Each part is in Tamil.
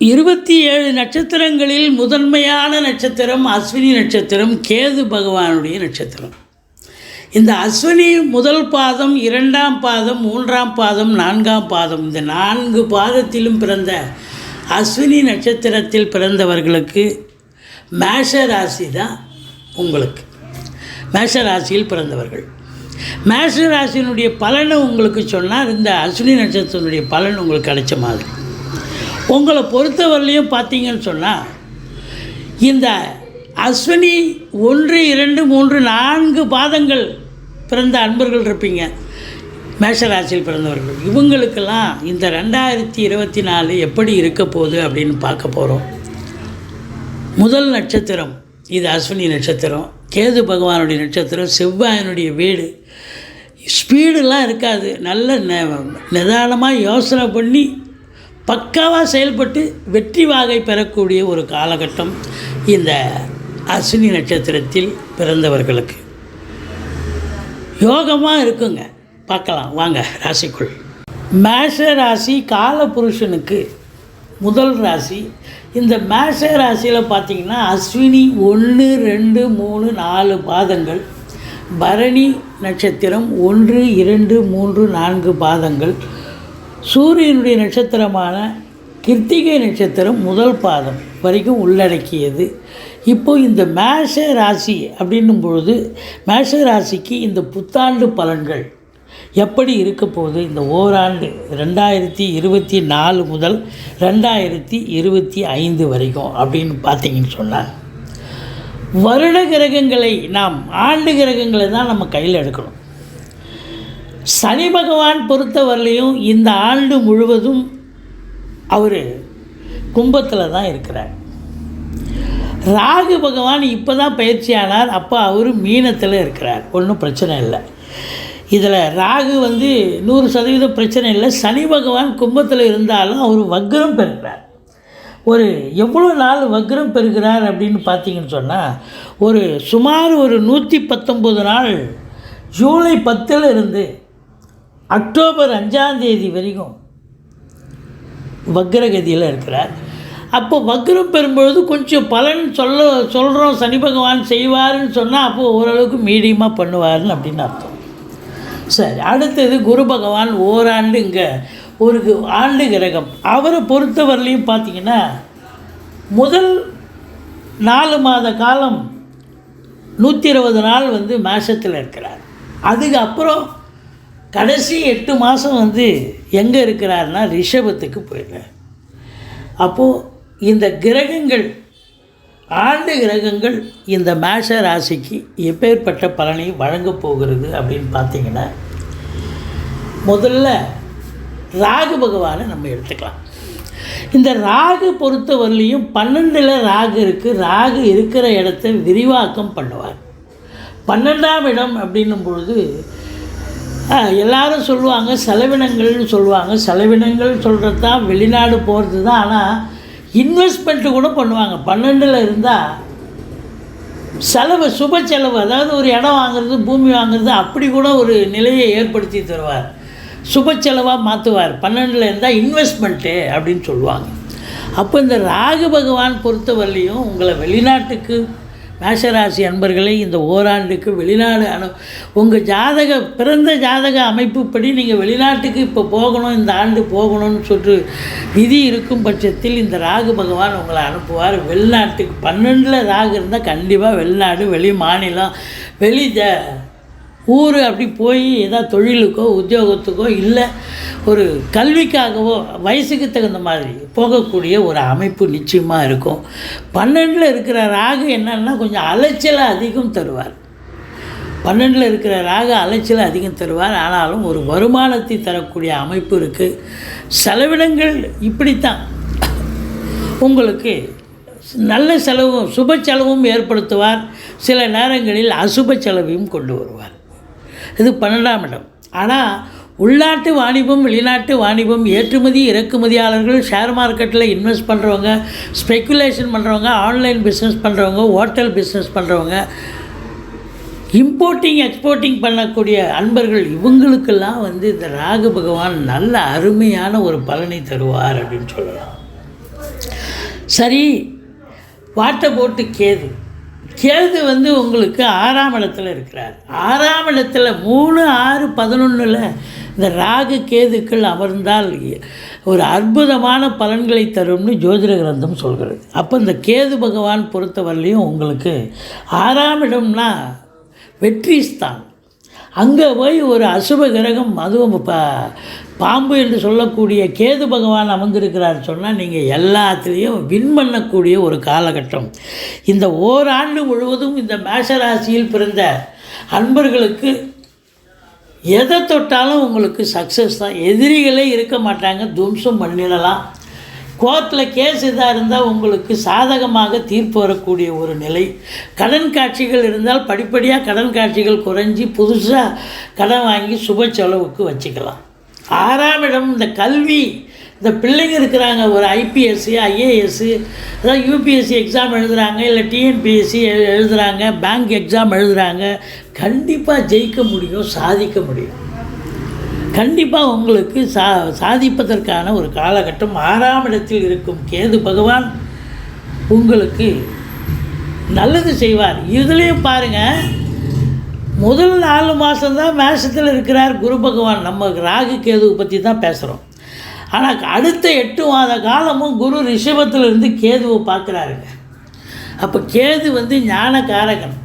இருபத்தி ஏழு நட்சத்திரங்களில் முதன்மையான நட்சத்திரம் அஸ்வினி நட்சத்திரம் கேது பகவானுடைய நட்சத்திரம். இந்த அஸ்வினி முதல் பாதம் இரண்டாம் பாதம் மூன்றாம் பாதம் நான்காம் பாதம் இந்த நான்கு பாதத்திலும் பிறந்த அஸ்வினி நட்சத்திரத்தில் பிறந்தவர்களுக்கு மேஷ ராசி தான் உங்களுக்கு. மேஷ ராசியில் பிறந்தவர்கள். மேஷ ராசியினுடைய பலனை உங்களுக்கு சொன்னால் இந்த அஸ்வினி நட்சத்திரத்தினுடைய பலன் உங்களுக்கு கிடைச்ச மாதிரி. உங்களை பொறுத்தவரையிலையும் பார்த்தீங்கன்னு சொன்னால் இந்த அஸ்வினி ஒன்று இரண்டு மூன்று நான்கு பாதங்கள் பிறந்த அன்பர்கள் இருப்பீங்க. மேஷராசியில் பிறந்தவர்கள். இவங்களுக்கெல்லாம் இந்த ரெண்டாயிரத்தி இருபத்தி நாலு எப்படி இருக்க போகுது அப்படின்னு பார்க்க போகிறோம் முதல் நட்சத்திரம் இது அஸ்வினி நட்சத்திரம். கேது பகவானுடைய நட்சத்திரம் செவ்வாயினுடைய வீடு. ஸ்பீடெல்லாம் இருக்காது. நல்ல நெ நிதானமாக யோசனை பண்ணி பக்காவாக செயல்பட்டு வெற்றி வாகை பெறக்கூடிய ஒரு காலகட்டம் இந்த அஸ்வினி நட்சத்திரத்தில் பிறந்தவர்களுக்கு. யோகமாக இருக்குங்க. பார்க்கலாம் வாங்க ராசிக்குள். மேஷ ராசி காலபுருஷனுக்கு முதல் ராசி. இந்த மேஷ ராசியில் பார்த்திங்கன்னா அஸ்வினி ஒன்று ரெண்டு மூணு நாலு பாதங்கள். பரணி நட்சத்திரம் ஒன்று இரண்டு மூன்று நான்கு பாதங்கள். சூரியனுடைய நட்சத்திரமான கிருத்திகை நட்சத்திரம் முதல் பாதம் வரைக்கும் உள்ளடக்கியது. இப்போது இந்த மேஷ ராசி அப்படின்னும் பொழுது மேஷ ராசிக்கு இந்த புத்தாண்டு பலன்கள் எப்படி இருக்க போகுது? இந்த ஓராண்டு ரெண்டாயிரத்தி இருபத்தி நாலு முதல் ரெண்டாயிரத்தி இருபத்தி ஐந்து வரைக்கும் அப்படின்னு பார்த்தீங்கன்னு சொன்னால் வருட கிரகங்களை நாம் ஆண்டு கிரகங்களை தான் நம்ம கையில் எடுக்கணும். சனி பகவான் பொறுத்தவரையிலையும் இந்த ஆண்டு முழுவதும் அவர் கும்பத்தில் தான் இருக்கிறார். ராகு பகவான் இப்போ தான் பயிற்சியானார் அப்போ அவர் மீனத்தில் இருக்கிறார். ஒன்றும் பிரச்சனை இல்லை. இதில் ராகு வந்து நூறு சதவீதம் பிரச்சனை இல்லை. சனி பகவான் கும்பத்தில் இருந்தாலும் அவர் வக்ரம் பெறுகிறார். ஒரு எவ்வளோ நாள் வக்ரம் பெறுகிறார் அப்படின்னு பார்த்தீங்கன்னு சொன்னால் ஒரு சுமார் ஒரு நூற்றி பத்தொம்பது நாள் ஜூலை பத்தில் இருந்து அக்டோபர் அஞ்சாம் தேதி வரைக்கும் வக்ரகதியில் இருக்கிறார். அப்போ வக்ரம் பெறும்பொழுது கொஞ்சம் பலன் சொல்ல சொல்கிறோம் சனி பகவான் செய்வார்னு சொன்னால் அப்போது ஓரளவுக்கு மீடியமாக பண்ணுவார்னு அப்படின்னு அர்த்தம். சரி அடுத்தது குரு பகவான் ஓராண்டு இங்கே ஒரு ஆண்டு கிரகம். அவரை பொறுத்தவரையிலையும் பார்த்தீங்கன்னா முதல் நாலு மாத காலம் நூற்றி இருபது நாள் வந்து மேஷத்தில் இருக்கிறார். அதுக்கு அப்புறம் கடைசி எட்டு மாதம் வந்து எங்கே இருக்கிறாருன்னா ரிஷபத்துக்கு போயிடுறார். அப்போது இந்த கிரகங்கள் ஆண்டு கிரகங்கள் இந்த மேஷ ராசிக்கு எப்பேற்பட்ட பலனை வழங்கப் போகிறது அப்படின்னு பார்த்தீங்கன்னா முதல்ல ராகு பகவானை நம்ம எடுத்துக்கலாம். இந்த ராகு பொறுத்தவரையிலையும் பன்னெண்டில் ராகு இருக்குது ராகு இருக்கிற இடத்த விரிவாக்கம் பண்ணுவார். பன்னெண்டாம் இடம் அப்படின்னும் பொழுது எல்லாரும் சொல்லுவாங்க செலவினங்கள்னு சொல்லுவாங்க. செலவினங்கள் சொல்கிறது தான் வெளிநாடு போகிறது தான் ஆனால் இன்வெஸ்ட்மெண்ட்டு கூட பண்ணுவாங்க. பன்னெண்டில் இருந்தால் செலவு சுப செலவு அதாவது ஒரு இடம் வாங்குறது பூமி வாங்குறது அப்படி கூட ஒரு நிலையை ஏற்படுத்தி தருவார். சுப செலவாக மாற்றுவார் பன்னெண்டில் இருந்தால் இன்வெஸ்ட்மெண்ட்டு அப்படின்னு சொல்லுவாங்க. அப்போ இந்த ராகு பகவான் பொறுத்தவரையிலையும் உங்களை வெளிநாட்டுக்கு மேஷராசி அன்பர்களை இந்த ஓராண்டுக்கு வெளிநாடு அனு உங்கள் ஜாதக பிறந்த ஜாதக அமைப்புப்படி நீங்கள் வெளிநாட்டுக்கு இப்போ போகணும் இந்த ஆண்டு போகணும்னு சொல்லிட்டு விதி இருக்கும் பட்சத்தில் இந்த ராகு பகவான் உங்களை அனுப்புவார். வெளிநாட்டுக்கு பன்னெண்டில் ராகு இருந்தால் கண்டிப்பாக வெளிநாடு வெளி மாநிலம் வெளி ஜ ஊர் அப்படி போய் ஏதாவது தொழிலுக்கோ உத்தியோகத்துக்கோ இல்லை ஒரு கல்விக்காகவோ வயசுக்கு தகுந்த மாதிரி போகக்கூடிய ஒரு அமைப்பு நிச்சயமாக இருக்கும். பன்னெண்டில் இருக்கிற ராகு என்னன்னா கொஞ்சம் அலைச்சலை அதிகம் தருவார். பன்னெண்டில் இருக்கிற ராக அலைச்சலை அதிகம் தருவார். ஆனாலும் ஒரு வருமானத்தை தரக்கூடிய அமைப்பு இருக்குது செலவினங்கள் இப்படித்தான். உங்களுக்கு நல்ல செலவும் சுப செலவும் ஏற்படுத்துவார். சில நேரங்களில் அசுப செலவையும் கொண்டு வருவார். இது பன்னெண்டாம் இடம். ஆனால் உள்நாட்டு வாணிபம் வெளிநாட்டு வாணிபம் ஏற்றுமதி இறக்குமதியாளர்கள் ஷேர் மார்க்கெட்டில் இன்வெஸ்ட் பண்ணுறவங்க ஸ்பெக்குலேஷன் பண்ணுறவங்க ஆன்லைன் பிஸ்னஸ் பண்ணுறவங்க ஹோட்டல் பிஸ்னஸ் பண்ணுறவங்க இம்போர்ட்டிங் எக்ஸ்போர்ட்டிங் பண்ணக்கூடிய அன்பர்கள் இவங்களுக்கெல்லாம் வந்து இந்த ராகு பகவான் நல்ல அருமையான ஒரு பலனை தருவார் அப்படின்னு சொல்லலாம். சரி வாட்டை போட்டு கேது. கேது வந்து உங்களுக்கு ஆறாம் இடத்துல இருக்கிறார். ஆறாம் இடத்துல மூணு ஆறு பதினொன்றில் இந்த ராகு கேதுக்கள் அமர்ந்தால் ஒரு அற்புதமான பலன்களை தரும்னு ஜோதிட கிரந்தம் சொல்கிறது. அப்போ இந்த கேது பகவான் பொறுத்தவரையிலையும் உங்களுக்கு ஆறாம் இடம்னா வெற்றி ஸ்தான் அங்கே போய் ஒரு அசுப கிரகம் அதுவும் ப பாம்பு என்று சொல்லக்கூடிய கேது பகவான் அமர்ந்திருக்கிறார் சொன்னால் நீங்கள் எல்லாத்துலேயும் வின் பண்ணக்கூடிய ஒரு காலகட்டம். இந்த ஓராண்டு முழுவதும் இந்த மேஷராசியில் பிறந்த அன்பர்களுக்கு எதை தொட்டாலும் உங்களுக்கு சக்ஸஸ் தான். எதிரிகளே இருக்க மாட்டாங்க துவம்சம் பண்ணிடலாம். கோர்ட்டில் கேஸ் இதாக இருந்தால் உங்களுக்கு சாதகமாக தீர்ப்பு வரக்கூடிய ஒரு நிலை. கடன் காட்சிகள் இருந்தால் படிப்படியாக கடன் காட்சிகள் குறைஞ்சி புதுசாக கடன் வாங்கி சுப செலவுக்கு வச்சுக்கலாம். ஆறாம் இடம் இந்த கல்வி. இந்த பிள்ளைங்க இருக்கிறாங்க ஒரு ஐபிஎஸ்சி ஐஏஎஸ்ஸு அதாவது யூபிஎஸ்சி எக்ஸாம் எழுதுகிறாங்க இல்லை டிஎன்பிஎஸ்சி எழுதுகிறாங்க பேங்க் எக்ஸாம் எழுதுகிறாங்க கண்டிப்பாக ஜெயிக்க முடியும் சாதிக்க முடியும். கண்டிப்பாக உங்களுக்கு சா சாதிப்பதற்கான ஒரு காலகட்டம் ஆறாம் இடத்தில் இருக்கும் கேது பகவான் உங்களுக்கு நல்லது செய்வார். இதுலேயும் பாருங்கள் முதல் நாலு மாதம்தான் மேஷத்தில் இருக்கிறார் குரு பகவான். நம்ம ராகு கேதுவை பற்றி தான் பேசுகிறோம் ஆனால் அடுத்த எட்டு மாத காலமும் குரு ரிஷபத்திலிருந்து கேதுவை பார்க்குறாருங்க. அப்போ கேது வந்து ஞானகாரகன்.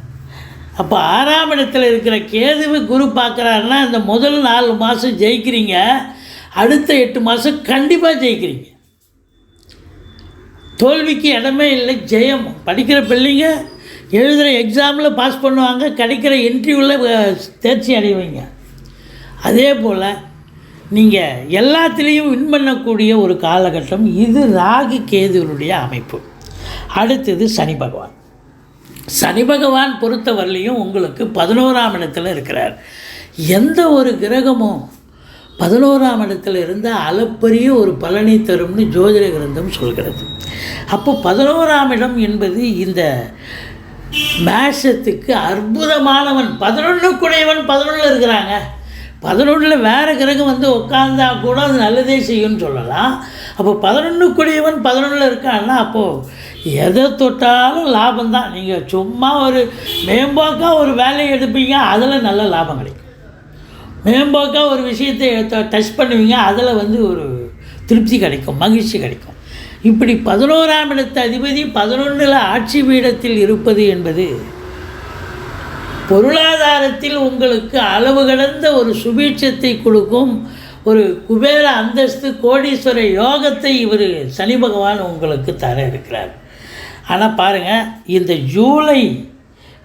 அப்போ ஆறாம் இடத்துல இருக்கிற கேதுவை குரு பார்க்குறாருன்னா இந்த முதல் நாலு மாதம் ஜெயிக்கிறீங்க. அடுத்த எட்டு மாதம் கண்டிப்பாக ஜெயிக்கிறீங்க. தோல்விக்கு இடமே இல்லை ஜெயம். படிக்கிற பிள்ளைங்க எழுதுகிற எக்ஸாமில் பாஸ் பண்ணுவாங்க கிடைக்கிற இன்டர்வியூவில் தேர்ச்சி அடைவீங்க. அதே போல் நீங்கள் எல்லாத்துலேயும் வின் பண்ணக்கூடிய ஒரு காலகட்டம் இது ராகு கேதுவனுடைய அமைப்பு. அடுத்தது சனி பகவான். சனி பகவான் பொறுத்தவரையிலையும் உங்களுக்கு பதினோராம் இடத்துல இருக்கிறார். எந்த ஒரு கிரகமும் பதினோராம் இடத்துல இருந்தால் அளப்பரிய ஒரு பலனை தரும்னு ஜோதிட கிரந்தம் சொல்கிறது. அப்போ பதினோராம் இடம் என்பது இந்த மேஷத்துக்கு அற்புதமானவன். பதினொன்றுக்குடையவன் பதினொன்றில் இருக்கிறாங்க. பதினொன்றில் வேறு கிரகம் வந்து உட்காந்தா கூட அது நல்லதே செய்யும்னு சொல்லலாம். அப்போ பதினொன்றுக்குடையவன் பதினொன்றில் இருக்கான்னா அப்போது எதை தொட்டாலும் லாபம் தான் நீங்கள் சும்மா ஒரு மேம்போக்காக ஒரு வேலையை எடுப்பீங்க அதில் நல்ல லாபம் கிடைக்கும். மேம்போக்காக ஒரு விஷயத்தை டச் பண்ணுவீங்க அதில் வந்து ஒரு திருப்தி கிடைக்கும் மகிழ்ச்சி கிடைக்கும். இப்படி பதினோராம் இடத்து அதிபதி பதினொன்றில் ஆட்சி பீடத்தில் இருப்பது என்பது பொருளாதாரத்தில் உங்களுக்கு அளவு கடந்த ஒரு சுபீட்சத்தை கொடுக்கும் ஒரு குபேர அந்தஸ்து கோடீஸ்வர யோகத்தை இவர் சனி பகவான் உங்களுக்கு தர இருக்கிறார். ஆனால் பாருங்கள் இந்த ஜூலை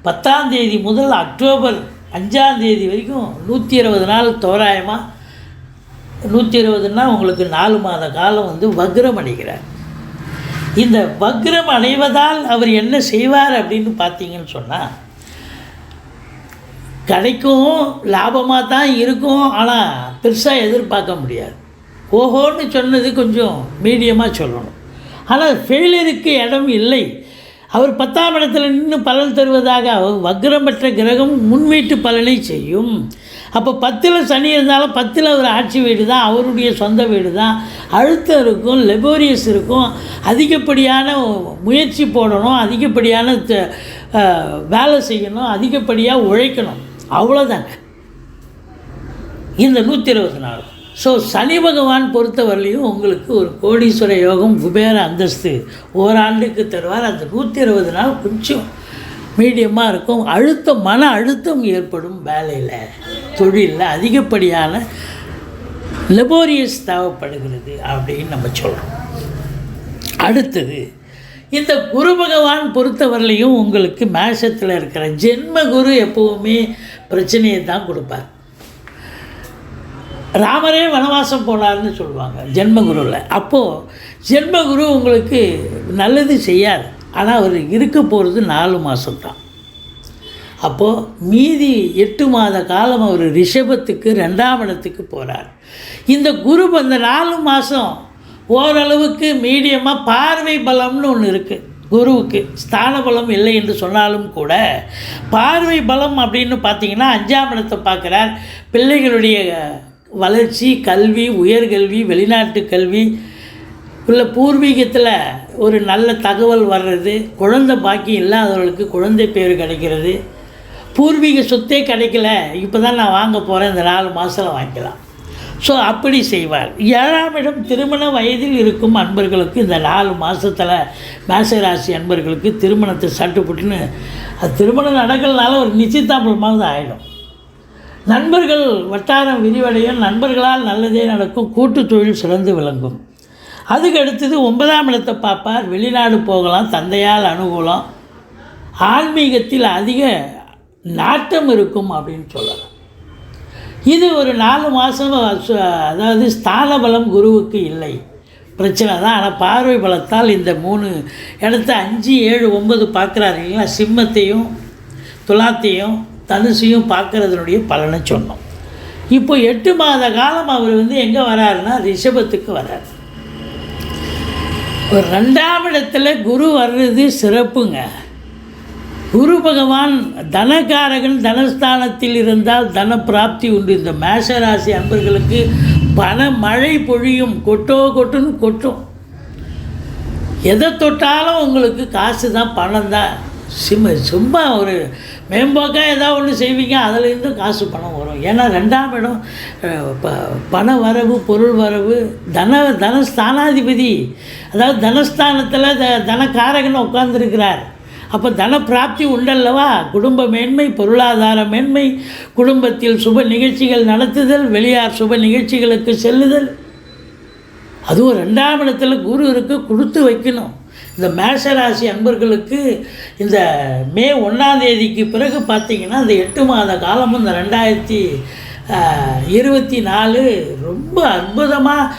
பத்தாம் தேதி முதல் அக்டோபர் அஞ்சாம் தேதி வரைக்கும் நூற்றி இருபது நாள் தோராயமாக நூற்றி இருபதுன்னா உங்களுக்கு நாலு மாத காலம் வந்து வக்ரம் அடைகிறார். இந்த வக்ரம் அடைவதால் அவர் என்ன செய்வார் அப்படின்னு பார்த்தீங்கன்னு சொன்னால் கிடைக்கும் லாபமாக தான் இருக்கும் ஆனால் பெருசாக எதிர்பார்க்க முடியாது. ஓஹோன்னு சொன்னது கொஞ்சம் மீடியமாக சொல்லணும். ஆனால் ஃபெயிலியருக்கு இடம் இல்லை. அவர் பத்தாம் இடத்துல நின்று பலன் தருவதாக வக்ரம் பெற்ற கிரகம் முன்வீட்டு பலனை செய்யும். அப்போ பத்தில் சனி இருந்தாலும் பத்தில் அவர் ஆட்சி வீடு தான் அவருடைய சொந்த வீடு தான் அழுத்தம் இருக்கும் லெபோரியஸ் இருக்கும். அதிகப்படியான முயற்சி போடணும் அதிகப்படியான வேலை செய்யணும் அதிகப்படியாக உழைக்கணும். அவ்வளோதாங்க இந்த நூற்றி இருபத்தி நாலு ஸோ சனி பகவான் பொறுத்தவரையிலையும் உங்களுக்கு ஒரு கோடீஸ்வர யோகம் குபேர அந்தஸ்து ஓராண்டுக்கு தருவார். அந்த நூற்றி இருபது நாள் கொஞ்சம் மீடியமாக இருக்கும். அழுத்தம் மன அழுத்தம் ஏற்படும் வேலையில். தொழிலில் அதிகப்படியான லெபோரியஸ் தேவைப்படுகிறது அப்படின்னு நம்ம சொல்கிறோம் அடுத்தது இந்த குரு பகவான் பொறுத்தவரையிலையும் உங்களுக்கு மேஷத்தில் இருக்கிற ஜென்ம குரு எப்போவுமே பிரச்சனையை தான் கொடுப்பார். ராமரே வனவாசம் போனார்னு சொல்லுவாங்க ஜென்மகுருவில் அப்போது ஜென்மகுரு உங்களுக்கு நல்லது செய்யாது ஆனால் அவர் இருக்க போகிறது நாலு மாதம் தான் அப்போது மீதி எட்டு மாத காலம் அவர் ரிஷபத்துக்கு ரெண்டாம் இடத்துக்கு போகிறார் இந்த குரு அந்த நாலு மாதம் ஓரளவுக்கு மீடியமாக பார்வை பலம்னு ஒன்று இருக்குது குருவுக்கு ஸ்தான பலம் இல்லை என்று சொன்னாலும் கூட பார்வை பலம் அப்படின்னு பார்த்தீங்கன்னா அஞ்சாம் இடத்தை பார்க்குறார். பிள்ளைகளுடைய வளர்ச்சி கல்வி உயர்கல்வி வெளிநாட்டு கல்வி உள்ள பூர்வீகத்தில் ஒரு நல்ல தகவல் வர்றது குழந்தை பாக்கி இல்லாதவர்களுக்கு குழந்தை பேர் கிடைக்கிறது. பூர்வீக சொத்தே கிடைக்கல. இப்போ தான் நான் வாங்க போகிறேன் இந்த நாலு மாதத்தில் வாங்கிக்கலாம். ஸோ அப்படி செய்வார். ஏழாம் இடம் திருமண வயதில் இருக்கும் அன்பர்களுக்கு இந்த நாலு மாதத்தில் மேசராசி அன்பர்களுக்கு திருமணத்தை சட்டுப்பட்டுன்னு அது திருமணம் நடக்கிறதுனால ஒரு நிச்சயதாபமாக தான் ஆகிடும் நண்பர்கள் வட்டாரம் விரிவடையும் நண்பர்களால் நல்லதே நடக்கும் கூட்டு தொழில் சிறந்து விளங்கும். அதுக்கு அடுத்தது ஒன்பதாம் இடத்தை பார்ப்பார் வெளிநாடு போகலாம் தந்தையால் அனுகூலம் ஆன்மீகத்தில் அதிக நாட்டம் இருக்கும் அப்படின்னு சொல்லலாம் இது ஒரு நாலு மாதம் அதாவது ஸ்தான பலம் குருவுக்கு இல்லை. பிரச்சனை தான். ஆனால் பார்வை பலத்தால் இந்த மூணு இடத்த அஞ்சு ஏழு ஒன்பது பார்க்குறாரு இல்லைங்களா? சிம்மத்தையும் துலாத்தையும் தனுசையும் பார்க்கறதுனுடைய பலனை சொன்னோம். இப்போ எட்டு மாத காலம் அவர் வந்து எங்கே வராருன்னா ரிஷபத்துக்கு வரார். ஒரு ரெண்டாம் இடத்துல குரு வர்றது சிறப்புங்க. குரு பகவான் தனகாரகன் தனஸ்தானத்தில் இருந்தால் தன பிராப்தி உண்டு. இந்த மேஷராசி அன்பர்களுக்கு பண மழை பொழியும். கொட்டோ கொட்டுன்னு கொட்டும். எதை தொட்டாலும் உங்களுக்கு காசு தான் பணம் தான். சிம்ம சும்மா ஒரு மேம்போக்காக ஏதாவது ஒன்று செய்வீங்க அதுலேருந்து காசு பணம் வரும். ஏன்னா ரெண்டாம் இடம் ப பண வரவு பொருள் வரவு தன தனஸ்தானாதிபதி. அதாவது தனஸ்தானத்தில் த தனக்காரகன் உட்காந்துருக்கிறார் அப்போ தன பிராப்தி உண்டல்லவா? குடும்ப மேன்மை பொருளாதார மேன்மை குடும்பத்தில் சுப நிகழ்ச்சிகள் நடத்துதல் வெளியார் சுப நிகழ்ச்சிகளுக்கு செல்லுதல். அதுவும் ரெண்டாம் இடத்துல குரு இருக்கு கொடுத்து வைக்கணும். இந்த மேஷராசி அன்பர்களுக்கு இந்த மே ஒன்றாம் தேதிக்கு பிறகு பார்த்தீங்கன்னா இந்த எட்டு மாத காலமும் இந்த ரெண்டாயிரத்தி இருபத்தி நாலு ரொம்ப அற்புதமாக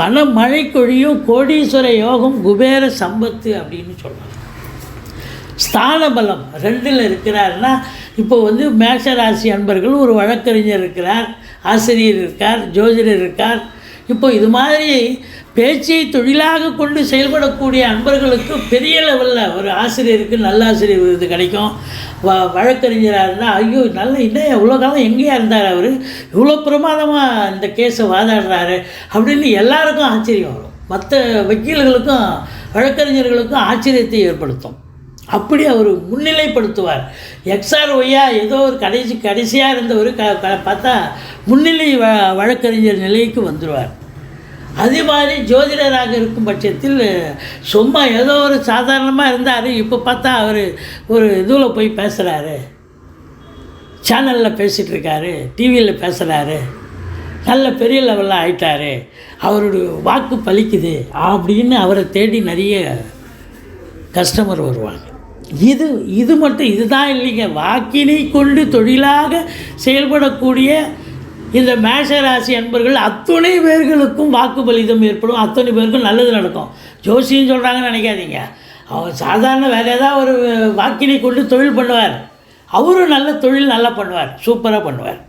பண மழை கொழியும் கோடீஸ்வர யோகம் குபேர சம்பத்து அப்படின்னு சொல்லலாம் ஸ்தான பலம் ரெண்டில் இருக்கிறாருன்னா இப்போ வந்து மேஷராசி அன்பர்கள் ஒரு வழக்கறிஞர் இருக்கிறார் ஆசிரியர் இருக்கார் ஜோதிடர் இருக்கார். இப்போ இது மாதிரி பேச்சை தொழிலாக கொண்டு செயல்படக்கூடிய அன்பர்களுக்கு பெரிய லெவலில் ஒரு ஆசிரியருக்கு நல்ல ஆசிரியர் விருது கிடைக்கும். வ வழக்கறிஞராக இருந்தால் ஐயோ நல்ல இன்னும் எவ்வளோ காலம் எங்கேயா இருந்தார் அவர்? இவ்வளோ பிரமாதமாக இந்த கேஸை வாதாடுறாரு அப்படின்னு எல்லாருக்கும் ஆச்சரியம் வரும். மற்ற வக்கீல்களுக்கும் வழக்கறிஞர்களுக்கும் ஆச்சரியத்தை ஏற்படுத்தும். அப்படி அவர் முன்னிலைப்படுத்துவார். எக்ஸ்ஆர் ஒய்யா ஏதோ ஒரு கடைசி கடைசியாக இருந்த க க- பார்த்தா முன்னிலை வ வழக்கறிஞர் நிலைக்கு வந்துடுவார் அதே மாதிரி ஜோதிடராக இருக்கும் பட்சத்தில் சும்மா ஏதோ ஒரு சாதாரணமாக இருந்தார் இப்போ பார்த்தா அவர் ஒரு இதில் போய் பேசுகிறாரு சேனலில் பேசிகிட்ருக்காரு டிவியில் பேசுகிறாரு நல்ல பெரிய லெவலில் ஆயிட்டார். அவருடைய வாக்கு பலிக்குது அப்படின்னு அவரை தேடி நிறைய கஸ்டமர் வருவாங்க. இது இது மட்டும் இதுதான் இல்லைங்க. வாக்கினை கொண்டு தொழிலாக செயல்படக்கூடிய இந்த மேஷராசி அன்பர்கள் அத்துணை பேர்களுக்கும் வாக்கு பலிதம் ஏற்படும். அத்தனை பேருக்கும் நல்லது நடக்கும். ஜோசியம் சொல்கிறாங்கன்னு நினைக்காதீங்க. அவர் சாதாரண வேறு ஏதாவது ஒரு வாக்கினை கொண்டு தொழில் பண்ணுவார். அவரும் நல்ல தொழில் நல்லா பண்ணுவார். சூப்பராக பண்ணுவார்.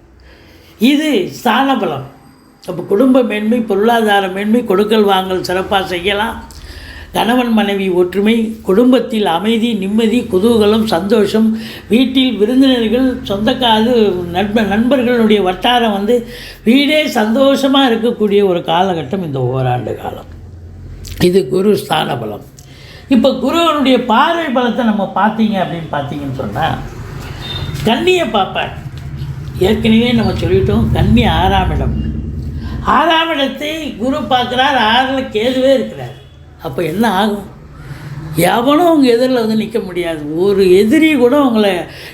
இது ஸ்தான பலம் அப்போ குடும்ப மேன்மை பொருளாதார மேன்மை கொடுக்கல் வாங்கல் சிறப்பாக செய்யலாம். கணவன் மனைவி ஒற்றுமை குடும்பத்தில் அமைதி நிம்மதி குதூகலம் சந்தோஷம். வீட்டில் விருந்தினர்கள் சொந்தக்காது நண்ப நண்பர்களுடைய வட்டாரம் வந்து வீடே சந்தோஷமாக இருக்கக்கூடிய ஒரு காலகட்டம் இந்த ஓராண்டு காலம். இது குரு ஸ்தான பலம். இப்போ குருவனுடைய பார்வை பலத்தை நம்ம பார்த்தீங்க அப்படின்னு பார்த்தீங்கன்னு சொன்னால் கண்ணியை பார்ப்பேன் ஏற்கனவே நம்ம சொல்லிட்டோம் கன்னி ஆறாம் இடம். ஆறாம் இடத்தை குரு பார்க்குறார் ஆறில் கேதுவே இருக்கிறார். அப்போ என்ன ஆகும்? எவனும் உங்கள் எதிரில் வந்து நிற்க முடியாது. ஒரு எதிரி கூட உங்களை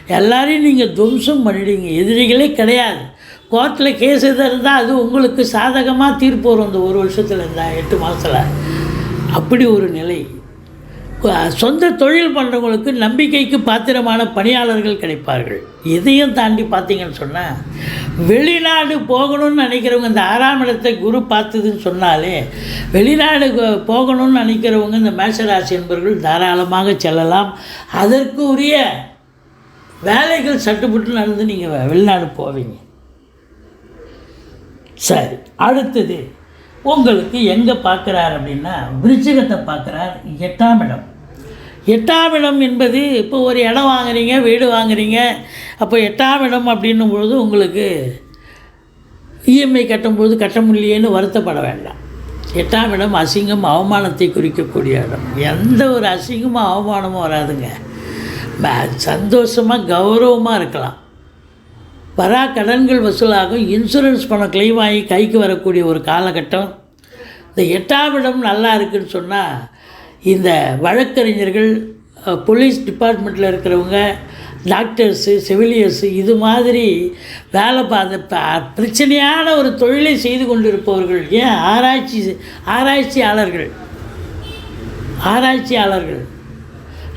எல்லாரையும் நீங்கள் துவம்சம் பண்ணிடுவீங்க. எதிரிகளே கிடையாது. கோர்ட்டில் கேஸ் எதாக இருந்தால் அது உங்களுக்கு சாதகமாக தீர்ப்பு வரும் இந்த ஒரு வருஷத்தில் இருந்தால் எட்டு மாதத்தில் அப்படி ஒரு நிலை. சொந்த தொழில் பண்ணுறவங்களுக்கு நம்பிக்கைக்கு பாத்திரமான பணியாளர்கள் கிடைப்பார்கள். இதையும் தாண்டி பார்த்தீங்கன்னு சொன்னால் வெளிநாடு போகணும்னு நினைக்கிறவங்க இந்த ஆறாம் இடத்தை குரு பார்த்ததுன்னு சொன்னாலே வெளிநாடு போகணும்னு நினைக்கிறவங்க இந்த மேஷராசி என்பவர்கள் தாராளமாக செல்லலாம். அதற்கு உரிய வேலைகள் சட்டுப்பட்டு நடந்து நீங்கள் வெளிநாடு போவீங்க. சரி அடுத்தது உங்களுக்கு எங்கே பார்க்குறார் அப்படின்னா விருச்சிகத்தை பார்க்குறார் எட்டாம் இடம். எட்டாம் இடம் என்பது இப்போ ஒரு இடம் வாங்குறீங்க வீடு வாங்குறீங்க. அப்போ எட்டாம் இடம் அப்படின்னும் பொழுது உங்களுக்கு இஎம்ஐ கட்டும்பொழுது கட்ட முடியலையேன்னு வருத்தப்பட வேண்டாம். எட்டாம் இடம் அசிங்கம் அவமானத்தை குறிக்கக்கூடிய இடம். எந்த ஒரு அசிங்கமும் அவமானமும் வராதுங்க. சந்தோஷமாக கௌரவமாக இருக்கலாம். வரா கடன்கள் வசூலாகும். இன்சூரன்ஸ் பணம் கிளைம் ஆகி கைக்கு வரக்கூடிய ஒரு காலகட்டம். இந்த எட்டாம் இடம் நல்லா இருக்குன்னு சொன்னால் இந்த வழக்கறிஞர்கள் போலீஸ் டிபார்ட்மெண்ட்டில் இருக்கிறவங்க டாக்டர்ஸு செவிலியர்ஸு இது மாதிரி வேலை பார்த்த ப- பிரச்சனையான ஒரு தொழிலை செய்து கொண்டிருப்பவர்கள் ஏன் ஆராய்ச்சி ஆராய்ச்சியாளர்கள்? ஆராய்ச்சியாளர்கள்.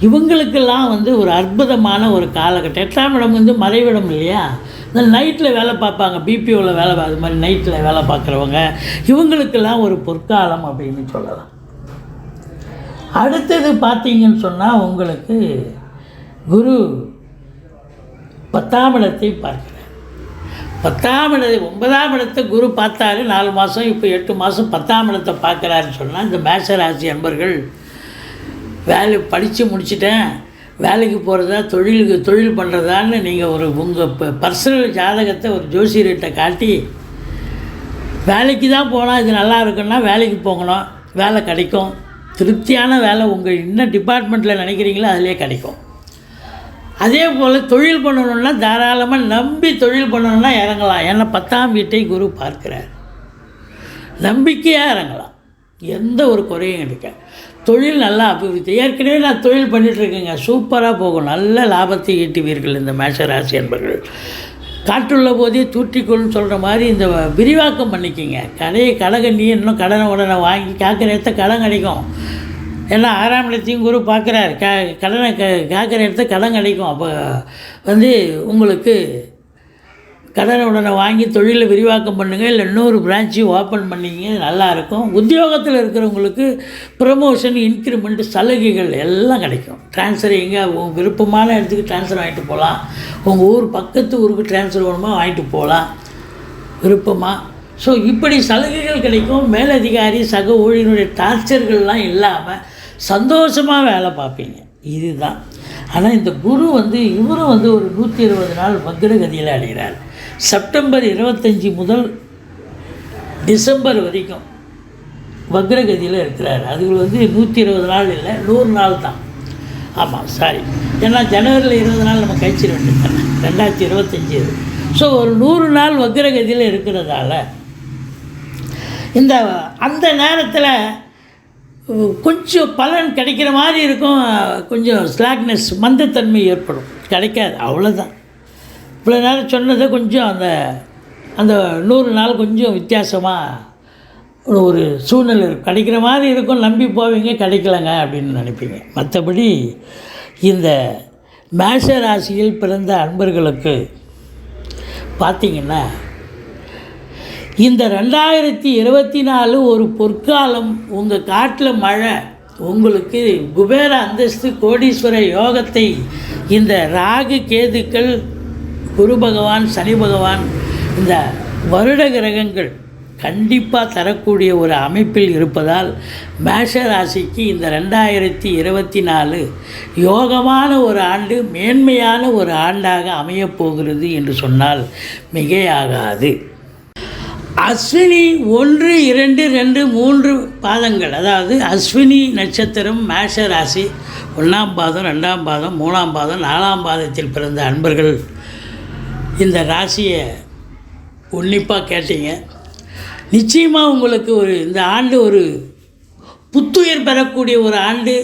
இவங்களுக்கெல்லாம் வந்து ஒரு அற்புதமான ஒரு காலகட்டம். எட்டாம் இடம் வந்து மறைவிடம் இல்லையா? இந்த நைட்டில் வேலை பார்ப்பாங்க பிபிஓவில் வேலை பா- அது மாதிரி நைட்டில் வேலை பார்க்குறவங்க. இவங்களுக்கெல்லாம் ஒரு பொற்காலம் அப்படின்னு சொல்லலாம். அடுத்தது பார்த்தீங்கன்னு சொன்னால் உங்களுக்கு குரு பத்தாம் இடத்தை பார்க்கிறார். பத்தாம் இடத்தை ஒன்பதாம் இடத்தை குரு பார்த்தாரு நாலு மாதம் இப்போ எட்டு மாதம் பத்தாம் இடத்தை பார்க்குறாருன்னு சொன்னால் இந்த மேசராசி அன்பர்கள் வேலை படித்து முடிச்சிட்டேன் வேலைக்கு போகிறதா தொழிலுக்கு தொழில் பண்ணுறதான்னு நீங்கள் ஒரு உங்கள் பர்சனல் ஜாதகத்தை ஒரு ஜோசியர்கிட்ட காட்டி வேலைக்கு தான் போனால் இது நல்லா இருக்குன்னா வேலைக்கு போகணும் வேலை கிடைக்கும். திருப்தியான வேலை உங்கள் என்ன டிபார்ட்மெண்ட்டில் நினைக்கிறீங்களோ அதிலே கிடைக்கும். அதே போல் தொழில் பண்ணணுன்னா தாராளமாக நம்பி தொழில் பண்ணணுன்னா இறங்கலாம். ஏன்னா பத்தாம் வீட்டை குரு பார்க்கிறார். நம்பிக்கையாக இறங்கலாம். எந்த ஒரு குறையும் கிடைக்காது. தொழில் நல்லா அபிவிருத்தி. ஏற்கனவே நான் தொழில் பண்ணிகிட்ருக்கேங்க சூப்பராக போகும். நல்ல லாபத்தை ஈட்டுவீர்கள் இந்த மேஷ ராசி என்பர்கள் காற்றுள்ள போதே தூற்றிக்கொள்னு சொல்கிற மாதிரி இந்த விரிவாக்கம் பண்ணிக்கிங்க. கடையை கடகண்ணி இன்னும் கடனை உடனே வாங்கி காக்கிற இடத்த கடன் கிடைக்கும். ஏன்னா ஆறாம் இடத்தையும் குரு பார்க்குறாரு. க கடனை க காக்கிற இடத்த கடன் கிடைக்கும். அப்போ வந்து உங்களுக்கு கடனை உடனே வாங்கி தொழிலை விரிவாக்கம் பண்ணுங்கள் இல்லை இன்னொரு பிரான்ச்சு ஓப்பன் பண்ணிங்க நல்லாயிருக்கும். உத்தியோகத்தில் இருக்கிறவங்களுக்கு ப்ரமோஷன் இன்க்ரிமெண்ட் சலுகைகள் எல்லாம் கிடைக்கும். ட்ரான்ஸ்ஃபர் எங்கே உங்கள் விருப்பமான இடத்துக்கு ட்ரான்ஸ்ஃபர் வாங்கிட்டு போகலாம் உங்கள் ஊர் பக்கத்து ஊருக்கு ட்ரான்ஸ்ஃபர் வேணுமா வாங்கிட்டு போகலாம் விருப்பமாக ஸோ இப்படி சலுகைகள் கிடைக்கும். மேலதிகாரி சக ஊழியனுடைய டார்ச்சர்கள்லாம் இல்லாமல் சந்தோஷமாக வேலை பார்ப்பீங்க. இதுதான். ஆனால் இந்த குரு வந்து இவரும் வந்து ஒரு நூற்றி இருபது நாள் வக்ரகதியில் அடைகிறார். செப்டம்பர் இருபத்தஞ்சி முதல் டிசம்பர் வரைக்கும் வக்ரகதியில் இருக்கிறார். அது வந்து நூற்றி இருபது நாள் இல்லை நூறு நாள் தான். ஆமாம் சாரி ஏன்னா ஜனவரியில் இருபது நாள் நம்ம கழிச்சிட வேண்டியது ரெண்டாயிரத்தி இருபத்தஞ்சி ஸோ ஒரு நூறு நாள் வக்ரகதியில் இருக்கிறதால இந்த அந்த நேரத்தில் கொஞ்சம் பலன் கிடைக்கிற மாதிரி இருக்கும். கொஞ்சம் ஸ்லாக்னஸ் மந்தத்தன்மை ஏற்படும். கிடைக்காது அவ்வளோதான் இவ்வளோ நேரம் சொன்னதை கொஞ்சம் அந்த அந்த நூறு நாள் கொஞ்சம் வித்தியாசமாக ஒரு- ஒரு சூழ்நிலை இருக்கும் கிடைக்கிற மாதிரி இருக்கும் நம்பி போவீங்க கிடைக்கலங்க அப்படின்னு நினைப்பீங்க. மற்றபடி இந்த மேஷ ராசியில் பிறந்த அன்பர்களுக்கு பார்த்தீங்கன்னா இந்த ரெண்டாயிரத்தி இருபத்தி நாலு ஒரு பொற்காலம் உங்கள் காட்டில் மழை உங்களுக்கு குபேர அந்தஸ்து கோடீஸ்வர யோகத்தை இந்த ராகு கேதுக்கள் குரு பகவான் சனி பகவான் இந்த வருட கிரகங்கள் கண்டிப்பாக தரக்கூடிய ஒரு அமைப்பில் இருப்பதால் மேஷ ராசிக்கு இந்த ரெண்டாயிரத்தி இருபத்தி நாலு யோகமான ஒரு ஆண்டு மேன்மையான ஒரு ஆண்டாக அமையப் போகிறது என்று சொன்னால் மிகையாகாது. அஸ்வினி ஒன்று இரண்டு ரெண்டு மூன்று பாதங்கள் அதாவது அஸ்வினி நட்சத்திரம் மேஷ ராசி ஒன்றாம் பாதம் ரெண்டாம் பாதம் மூணாம் பாதம் நாலாம் பாதத்தில் பிறந்த அன்பர்கள் இந்த ராசியை உன்னிப்பாக கேட்டீங்க. நிச்சயமாக உங்களுக்கு ஒரு இந்த ஆண்டு ஒரு புத்துயிர் பெறக்கூடிய ஒரு ஆண்டு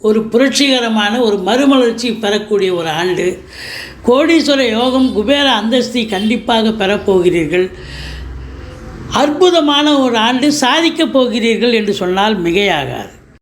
ஒரு புரட்சிகரமான ஒரு மறுமலர்ச்சி பெறக்கூடிய ஒரு ஆண்டு. கோடீஸ்வர யோகம் குபேர அந்தஸ்தி கண்டிப்பாக பெறப்போகிறீர்கள் அற்புதமான ஒரு ஆண்டு சாதிக்கப் போகிறீர்கள் என்று சொன்னால் மிகையாகாது.